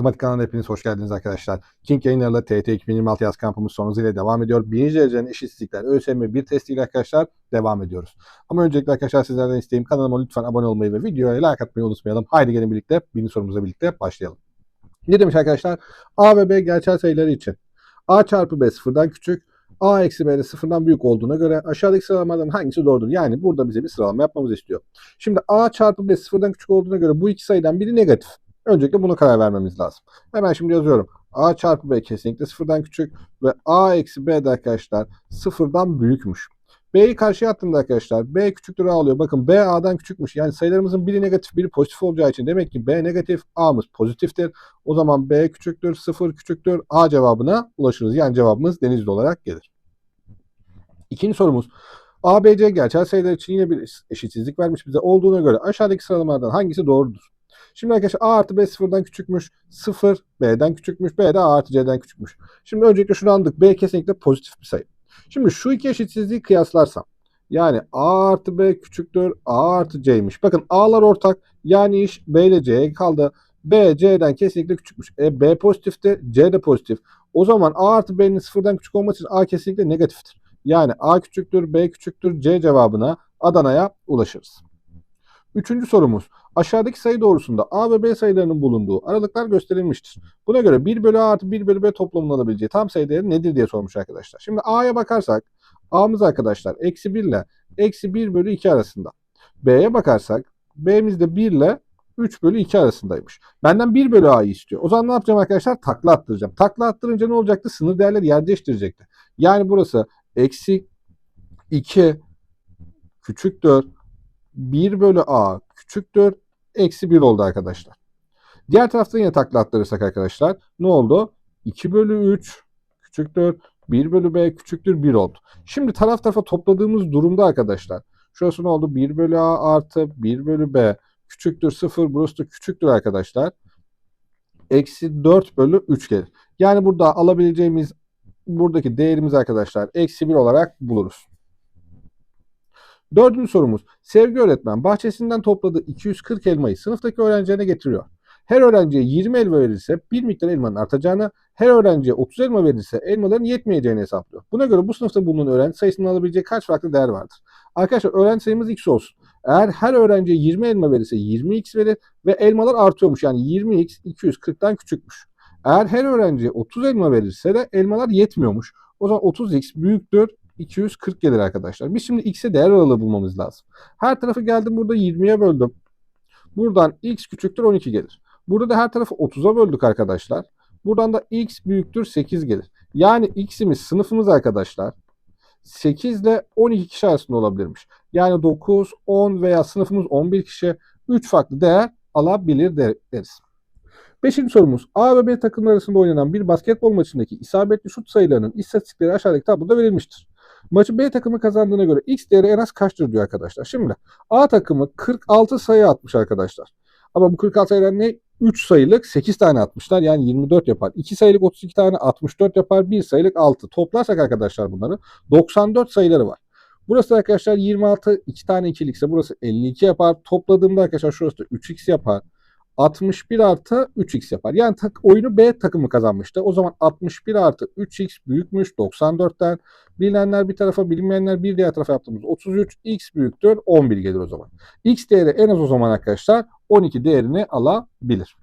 Matematik kanalına hepiniz hoş geldiniz arkadaşlar. King yayınlarıyla TET 2026 yaz kampımız sonu hızıyla devam ediyor. Birinci derecenin eşitsizlikler ÖSYM bir testiyle arkadaşlar devam ediyoruz. Ama öncelikle arkadaşlar sizlerden isteğim kanalıma lütfen abone olmayı ve videoya like atmayı unutmayalım. Haydi gelin birlikte birinci sorumuza birlikte başlayalım. Ne demiş arkadaşlar? A ve B gerçel sayıları için. A çarpı B sıfırdan küçük, A eksi B de sıfırdan büyük olduğuna göre aşağıdaki sıralamadan hangisi doğrudur? Yani burada bize bir sıralama yapmamızı istiyor. Şimdi A çarpı B sıfırdan küçük olduğuna göre bu iki sayıdan biri negatif. Öncelikle buna karar vermemiz lazım. Hemen şimdi yazıyorum. A çarpı B kesinlikle sıfırdan küçük ve A eksi B de arkadaşlar sıfırdan büyükmüş. B'yi karşıya attığımda arkadaşlar B küçüktür A oluyor. Bakın B A'dan küçükmüş. Yani sayılarımızın biri negatif biri pozitif olacağı için demek ki B negatif A'mız pozitiftir. O zaman B küçüktür sıfır küçüktür A cevabına ulaşırız. Yani cevabımız denizli olarak gelir. İkinci sorumuz. ABC gerçel sayılar için yine bir eşitsizlik vermiş bize. Olduğuna göre aşağıdaki sıralamalardan hangisi doğrudur? Şimdi arkadaşlar A artı B sıfırdan küçükmüş. 0 B'den küçükmüş. B de A artı C'den küçükmüş. Şimdi öncelikle şunu anladık. B kesinlikle pozitif bir sayı. Şimdi şu iki eşitsizliği kıyaslarsam. Yani A artı B küçüktür. A artı C'ymiş. Bakın A'lar ortak. Yani iş B ile C'ye kaldı. B C'den kesinlikle küçükmüş. E, B pozitifti. C de pozitif. O zaman A artı B'nin sıfırdan küçük olması için A kesinlikle negatiftir. Yani A küçüktür, B küçüktür, C cevabına Adana'ya ulaşırız. Üçüncü sorumuz. Aşağıdaki sayı doğrusunda A ve B sayılarının bulunduğu aralıklar gösterilmiştir. Buna göre 1 bölü A artı 1 bölü B toplamının alabileceği tam sayı değeri nedir diye sormuş arkadaşlar. Şimdi A'ya bakarsak A'mız arkadaşlar eksi 1 ile eksi 1 bölü 2 arasında. B'ye bakarsak B'miz de 1 ile 3 bölü 2 arasındaymış. Benden 1 bölü A'yı istiyor. O zaman ne yapacağım arkadaşlar? Takla attıracağım. Takla attırınca ne olacaktı? Sınır değerleri yer değiştirecekti. Yani burası eksi 2 küçüktür 1 bölü A küçüktür. Eksi 1 oldu arkadaşlar. Diğer taraftan yine takla arkadaşlar ne oldu? 2 bölü 3 küçüktür. 1 bölü B küçüktür 1 oldu. Şimdi taraf tarafa topladığımız durumda arkadaşlar. Şurası ne oldu? 1 bölü A artı 1 bölü B küçüktür 0. Burası da küçüktür arkadaşlar. Eksi 4 bölü 3 gelir. Yani burada alabileceğimiz buradaki değerimiz arkadaşlar eksi 1 olarak buluruz. Dördüncü sorumuz. Sevgi öğretmen bahçesinden topladığı 240 elmayı sınıftaki öğrencilerine getiriyor. Her öğrenciye 20 elma verirse bir miktar elmanın artacağını, her öğrenciye 30 elma verirse elmaların yetmeyeceğini hesaplıyor. Buna göre bu sınıfta bulunan öğrenci sayısının alabileceği kaç farklı değer vardır? Arkadaşlar öğrenci sayımız x olsun. Eğer her öğrenciye 20 elma verirse 20x verir ve elmalar artıyormuş. Yani 20x 240'tan küçükmüş. Eğer her öğrenciye 30 elma verirse de elmalar yetmiyormuş. O zaman 30x büyüktür 240 gelir arkadaşlar. Biz şimdi x'e değer aralığı bulmamız lazım. Her tarafı geldim burada 20'ye böldüm. Buradan x küçüktür 12 gelir. Burada da her tarafı 30'a böldük arkadaşlar. Buradan da x büyüktür 8 gelir. Yani x'imiz sınıfımız arkadaşlar 8 ile 12 kişi arasında olabilirmiş. Yani 9, 10 veya sınıfımız 11 kişi 3 farklı değer alabilir deriz. Beşinci sorumuz. A ve B takımları arasında oynanan bir basketbol maçındaki isabetli şut sayılarının istatistikleri aşağıdaki tabloda verilmiştir. Maçı B takımı kazandığına göre X değeri en az kaçtır diyor arkadaşlar. Şimdi A takımı 46 sayı atmış arkadaşlar. Ama bu 46 sayılar ne? 3 sayılık 8 tane atmışlar. Yani 24 yapar. 2 sayılık 32 tane 64 yapar. 1 sayılık 6. Toplarsak arkadaşlar bunları 94 sayıları var. Burası arkadaşlar 26 2 tane ikilikse burası 52 yapar. Topladığımda arkadaşlar şurası da 3x yapar. 61 artı 3x yapar. Yani tak, oyunu B takımı kazanmıştı. O zaman 61 artı 3x büyükmüş 94'ten. Bilinenler bir tarafa bilinmeyenler bir diğer tarafa yaptığımız 33 x büyüktür 11 gelir o zaman. x değeri en az o zaman arkadaşlar 12 değerini alabilir.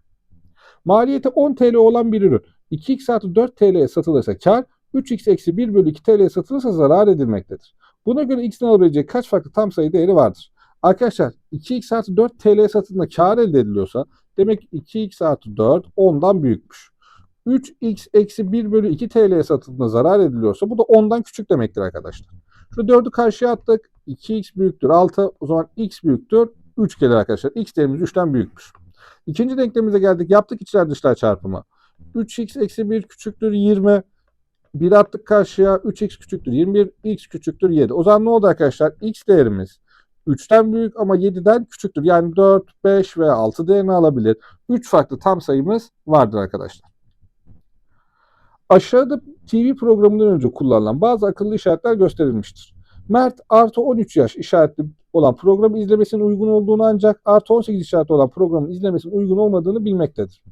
Maliyeti 10 TL olan bir ürün 2x artı 4 TL'ye satılırsa kar 3x eksi 1 bölü 2 TL'ye satılırsa zarar edilmektedir. Buna göre x'in alabileceği kaç farklı tam sayı değeri vardır? Arkadaşlar 2x artı 4 TL satında kar elde ediliyorsa demek 2x artı 4 10'dan büyükmüş. 3x eksi 1 bölü 2 TL satında zarar ediliyorsa bu da 10'dan küçük demektir arkadaşlar. Şu 4'ü karşıya attık. 2x büyüktür 6. O zaman x büyüktür 3 gelir arkadaşlar. x değerimiz 3'ten büyükmüş. İkinci denklemimize geldik. Yaptık içler dışlar çarpımı. 3x eksi 1 küçüktür 20. 1 attık karşıya. 3x küçüktür 21. x küçüktür 7. O zaman ne oldu arkadaşlar? x değerimiz 3'ten büyük ama 7'den küçüktür. Yani 4, 5 veya 6 değerini alabilir. 3 farklı tam sayımız vardır arkadaşlar. Aşağıda TV programından önce kullanılan bazı akıllı işaretler gösterilmiştir. Mert artı 13 yaş işaretli olan programı izlemesinin uygun olduğunu ancak artı 18 işaretli olan programın izlemesinin uygun olmadığını bilmektedir.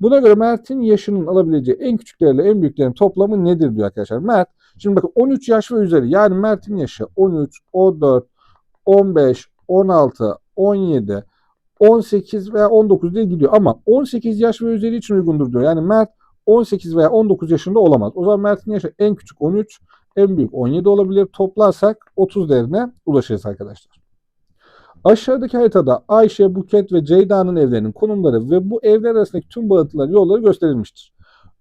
Buna göre Mert'in yaşının alabileceği en küçükleriyle en büyüklerin toplamı nedir diyor arkadaşlar. Mert şimdi bakın 13 yaş ve üzeri yani Mert'in yaşı 13, 14, 15, 16, 17, 18 veya 19 diye gidiyor. Ama 18 yaş ve üzeri için uygundur diyor. Yani Mert 18 veya 19 yaşında olamaz. O zaman Mert'in yaşı en küçük 13, en büyük 17 olabilir. Toplarsak 30 değerine ulaşırız arkadaşlar. Aşağıdaki haritada Ayşe, Buket ve Ceyda'nın evlerinin konumları ve bu evler arasındaki tüm bağıntılar yolları gösterilmiştir.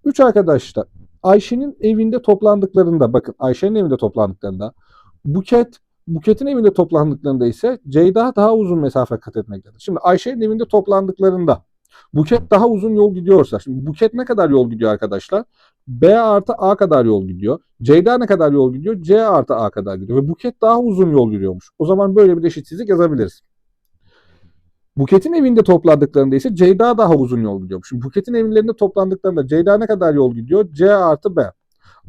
Üç arkadaşlar Ayşe'nin evinde toplandıklarında bakın Ayşe'nin evinde toplandıklarında Buket Buket'in evinde toplandıklarında ise Ceyda daha uzun mesafe kat etmektedir. Şimdi Ayşe'nin evinde toplandıklarında Buket daha uzun yol gidiyorsa, şimdi Buket ne kadar yol gidiyor arkadaşlar? B artı A kadar yol gidiyor. Ceyda ne kadar yol gidiyor? C artı A kadar gidiyor. Ve Buket daha uzun yol yürüyormuş. O zaman böyle bir eşitsizlik yazabiliriz. Buket'in evinde toplandıklarında ise Ceyda daha uzun yol gidiyormuş. Şimdi Buket'in evlerinde toplandıklarında Ceyda ne kadar yol gidiyor? C artı B.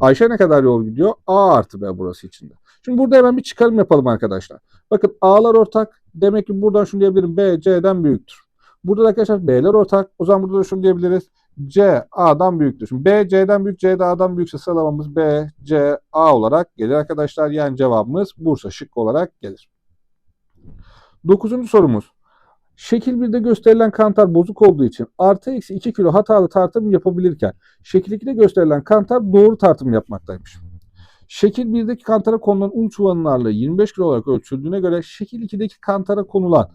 Ayşe ne kadar yol gidiyor? A artı B burası içinde. Şimdi burada hemen bir çıkarım yapalım arkadaşlar. Bakın A'lar ortak. Demek ki buradan şunu diyebilirim. B C'den büyüktür. Burada da arkadaşlar B'ler ortak. O zaman burada da şunu diyebiliriz. C A'dan büyüktür. Şimdi B C'den büyük, C A'dan büyükse sıralamamız B, C, A olarak gelir arkadaşlar. Yani cevabımız Bursa şık olarak gelir. Dokuzuncu sorumuz. Şekil 1'de gösterilen kantar bozuk olduğu için artı eksi 2 kilo hatalı tartım yapabilirken şekil 2'de gösterilen kantar doğru tartım yapmaktaymış. Şekil 1'deki kantara konulan un çuvalının ağırlığı 25 kilo olarak ölçüldüğüne göre şekil 2'deki kantara konulan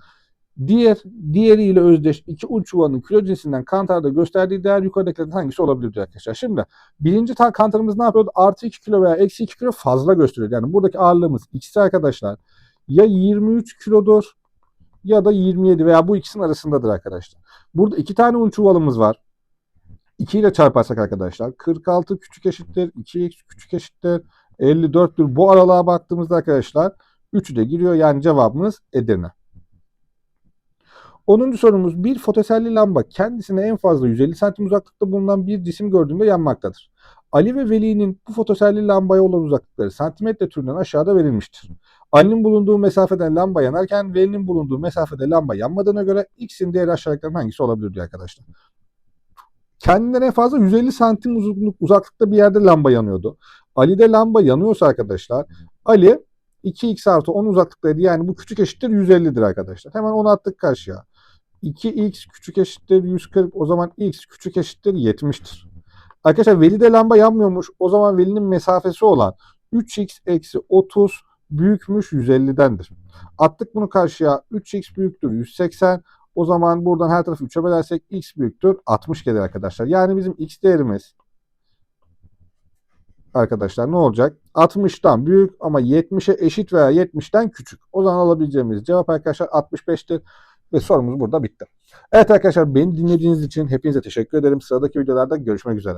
diğer diğeriyle özdeş iki un çuvalının kilo cinsinden kantarda gösterdiği değer yukarıdakilerden hangisi olabilir arkadaşlar. Şimdi birinci ta- kantarımız ne yapıyordu? Artı 2 kilo veya eksi 2 kilo fazla gösteriyor. Yani buradaki ağırlığımız ikisi arkadaşlar ya 23 kilodur ya da 27 veya bu ikisinin arasındadır arkadaşlar. Burada iki tane un çuvalımız var. 2 ile çarparsak arkadaşlar 46 küçük eşittir 2x küçük eşittir 54'tür. Bu aralığa baktığımızda arkadaşlar 3'ü de giriyor. Yani cevabımız Edirne. 10. sorumuz bir fotoselli lamba kendisine en fazla 150 santim uzaklıkta bulunan bir cisim gördüğünde yanmaktadır. Ali ve Veli'nin bu fotoselli lambaya olan uzaklıkları santimetre türünden aşağıda verilmiştir. Ali'nin bulunduğu mesafeden lamba yanarken Veli'nin bulunduğu mesafede lamba yanmadığına göre X'in değeri aşağıdakilerden hangisi olabilir diyor arkadaşlar. Kendinden en fazla 150 santim uzunluk, uzaklıkta bir yerde lamba yanıyordu. Ali'de lamba yanıyorsa arkadaşlar Ali 2x artı 10 uzaklıktaydı. Yani bu küçük eşittir 150'dir arkadaşlar. Hemen onu attık karşıya. 2x küçük eşittir 140. O zaman x küçük eşittir 70'tir. Arkadaşlar Veli'de lamba yanmıyormuş. O zaman Veli'nin mesafesi olan 3x eksi 30 büyükmüş 150'dendir. Attık bunu karşıya. 3x büyüktür 180. O zaman buradan her tarafı 3'e bölersek x büyüktür 60 gelir arkadaşlar. Yani bizim x değerimiz arkadaşlar ne olacak? 60'tan büyük ama 70'e eşit veya 70'ten küçük. O zaman alabileceğimiz cevap arkadaşlar 65'tir. Ve sorumuz burada bitti. Evet arkadaşlar beni dinlediğiniz için hepinize teşekkür ederim. Sıradaki videolarda görüşmek üzere.